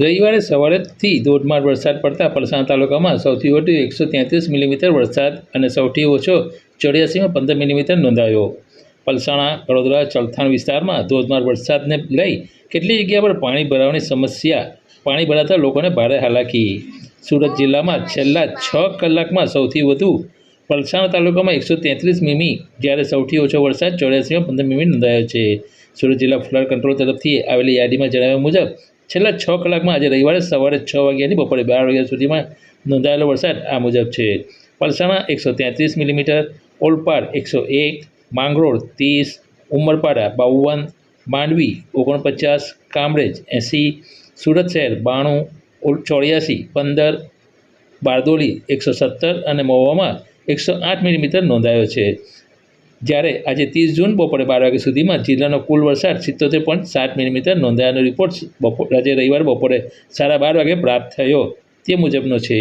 રવિવારે સવારેથી ધોધમાર વરસાદ પડતા પલસાણા તાલુકામાં સૌથી વધુ એકસો તેત્રીસ મિલીમીટર વરસાદ અને સૌથી ઓછો ચોર્યાસીમાં પંદર મિલીમીટર નોંધાયો. પલસાણા, વડોદરા, ચલથાણ વિસ્તારમાં ધોધમાર વરસાદને લઈ કેટલી જગ્યા પર પાણી ભરાવાની સમસ્યા, પાણી ભરાતા લોકોને ભારે હાલાકી. સુરત જિલ્લામાં છેલ્લા છ કલાકમાં સૌથી વધુ પલસાણા તાલુકામાં એકસો તેત્રીસ મીમી, જ્યારે સૌથી ઓછો વરસાદ ચોર્યાસીમાં પંદર મીમી નોંધાયો છે. સુરત જિલ્લા ફ્લડ કંટ્રોલ તરફથી આવેલી યાદીમાં જણાવ્યા મુજબ છેલ્લા છ કલાકમાં આજે રવિવારે સવારે છ વાગ્યાથી બપોરે બાર વાગ્યા સુધીમાં નોંધાયેલો વરસાદ આ મુજબ છે. પલસાણા એકસો તેત્રીસ મિલીમીટર, ઓલપાડ એકસો એક, માંગરોળ ત્રીસ, ઉમરપાડા બાવન, માંડવી ઓગણપચાસ, કામરેજ એંસી, સુરત શહેર બાણું ચોર્યાસી પંદર બારદોલી એકસો સત્તર અને મહુવામાં એકસો આઠ મિલીમીટર નોંધાયો છે. જ્યારે આજે ત્રીસ જૂન બપોરે બાર વાગ્યા સુધીમાં જિલ્લાનો કુલ વરસાદ સિત્તોતેર પોઈન્ટ સાત મિલીમીટર નોંધાયાનો રિપોર્ટ બપોર આજે રવિવાર બપોરે સાડા બાર વાગે પ્રાપ્ત થયો. તે મુજબનો છે.